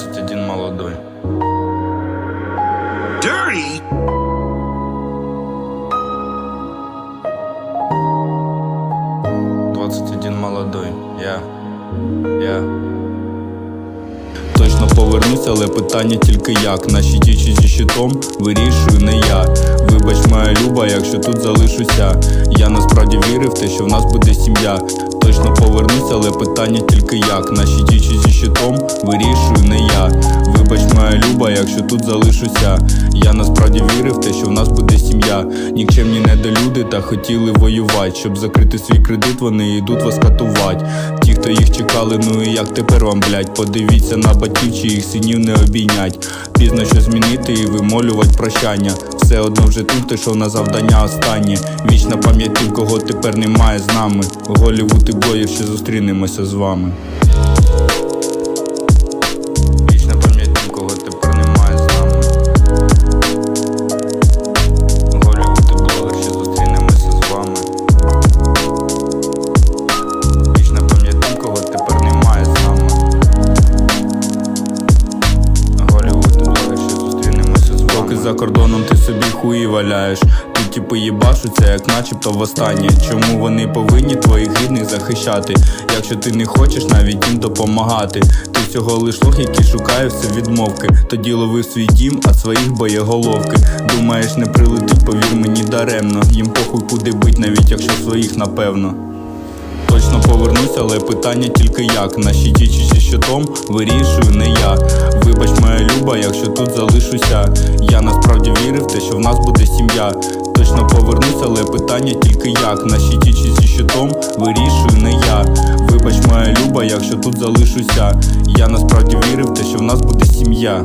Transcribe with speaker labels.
Speaker 1: 21 молодой. Dirty? Двадцать один молодой, я, Точно повернусь, але питання тільки як. Наші дічі зі щитом вирішую не я. Вибач, моя люба, якщо тут залишуся. Я насправді вірив те, що в нас буде сім'я. Точно повернуся, але питання тільки як. Наші дічі зі щитом вирішую не я. Моя люба, якщо тут залишуся. Я насправді вірив в те, що в нас буде сім'я. Нікчемні недолюди та хотіли воювати. Щоб закрити свій кредит, вони йдуть вас катувати. Ті, хто їх чекали, ну і як тепер вам, блять, подивіться на батьків, чи їх синів не обійнять. Пізно що змінити і вимолювати прощання. Все одно вже тим, хто йшов на завдання останнє. Вічна пам'ять тим, кого тепер немає з нами. Голівуд і блогер ще зустрінемося з вами. Поки за кордоном ти собі хуї валяєш. Тут типи їбашуться, як начебто востаннє. Чому вони повинні твоїх рідних захищати? Якщо ти не хочеш навіть їм допомагати. Ти всього лиш лох, який шукає все відмовки. Тоді лови свій дім, а своїх боєголовки. Думаєш, не прилетить, повір мені даремно. Їм похуй куди бить, навіть якщо своїх напевно. Точно повернусь, але питання тільки як. Наші дічі зі щитом вирішую не я. Вибач, моя люба, якщо тут залишуся. Я насправді вірив те, що в нас буде сім'я. Точно повернусь, але питання тільки як. Наші дічі зі щитом вирішую не я. Вибач, моя люба, якщо тут залишуся. Я насправді вірив те, що в нас буде сім'я.